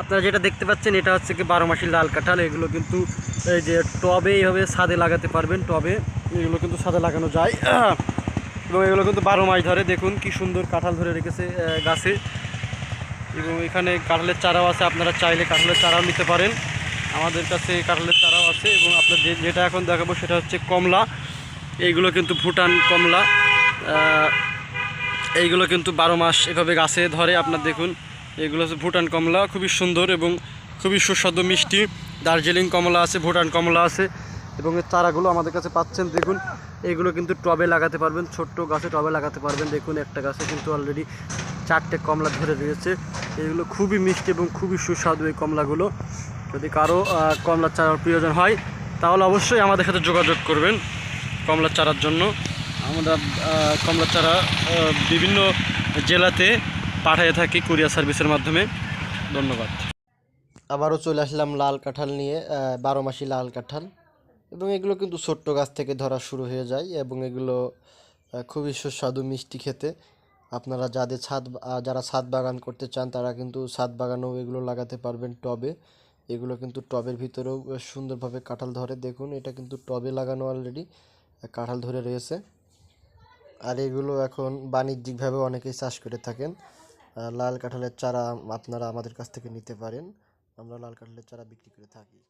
আপনারা যেটা দেখতে পাচ্ছেন, এটা হচ্ছে কি বারো মাসি লাল কাঁঠাল। এগুলো কিন্তু এই যে টবে এইভাবে ছাদে লাগাতে পারবেন টবে। এগুলো কিন্তু ছাদে লাগানো যায়। এবং এগুলো কিন্তু বারো মাস ধরে দেখুন কি সুন্দর কাঁঠাল ধরে রেখেছে গাছে। এবং এখানে কাঁঠালের চারাও আছে, আপনারা চাইলে কাঁঠালের চারাও নিতে পারেন। আমাদের কাছে কাঁঠালের চারাও আছে এবং আপনার যেটা এখন দেখাবো সেটা হচ্ছে কমলা। এইগুলো কিন্তু ভুটান কমলা। এইগুলো কিন্তু বারো মাস এভাবে গাছে ধরে। আপনার দেখুন এগুলো হচ্ছে ভুটান কমলা খুবই সুন্দর এবং খুবই সুস্বাদু মিষ্টি। দার্জিলিং কমলা আছে ভুটান কমলা আছে এবং এর চারাগুলো আমাদের কাছে পাচ্ছেন। দেখুন এগুলো কিন্তু টবে লাগাতে পারবেন ছোট্ট গাছে টবে লাগাতে পারবেন। দেখুন একটা গাছে কিন্তু অলরেডি চারটে কমলা ধরে রয়েছে। এগুলো খুবই মিষ্টি এবং খুবই সুস্বাদু এই কমলাগুলো। যদি কারও আহ, কমলার চারার প্রয়োজন হয় তাহলে অবশ্যই আমাদের সাথে যোগাযোগ করবেন কমলার চারার জন্য। আমরা আহ, কমলার চারা বিভিন্ন জেলাতে পাঠিয়ে থাকি কুরিয়ার সার্ভিসের মাধ্যমে। ধন্যবাদ। আবারও চলে আসলাম লাল কাঁঠাল নিয়ে বারো মাসি লাল কাঁঠাল। এবং এগুলো কিন্তু ছোট্ট গাছ থেকে ধরা শুরু হয়ে যায় এবং এগুলো খুবই সুস্বাদু মিষ্টি খেতে। আপনারা যাদের ছাদ যারা ছাদ বাগান করতে চান, তারা কিন্তু ছাদ বাগানেও এগুলো লাগাতে পারবেন টবে। এগুলো কিন্তু টবের ভিতরেও সুন্দরভাবে কাঁঠাল ধরে। দেখুন, এটা কিন্তু টবে লাগানো অলরেডি কাঁঠাল ধরে রয়েছে। আর এগুলো এখন বাণিজ্যিকভাবে অনেকেই চাষ করে থাকেন। লাল কাঁঠালের চারা আপনারা আমাদের কাছ থেকে নিতে পারেন। আমরা লাল কাঁঠালের চারা বিক্রি করে থাকি।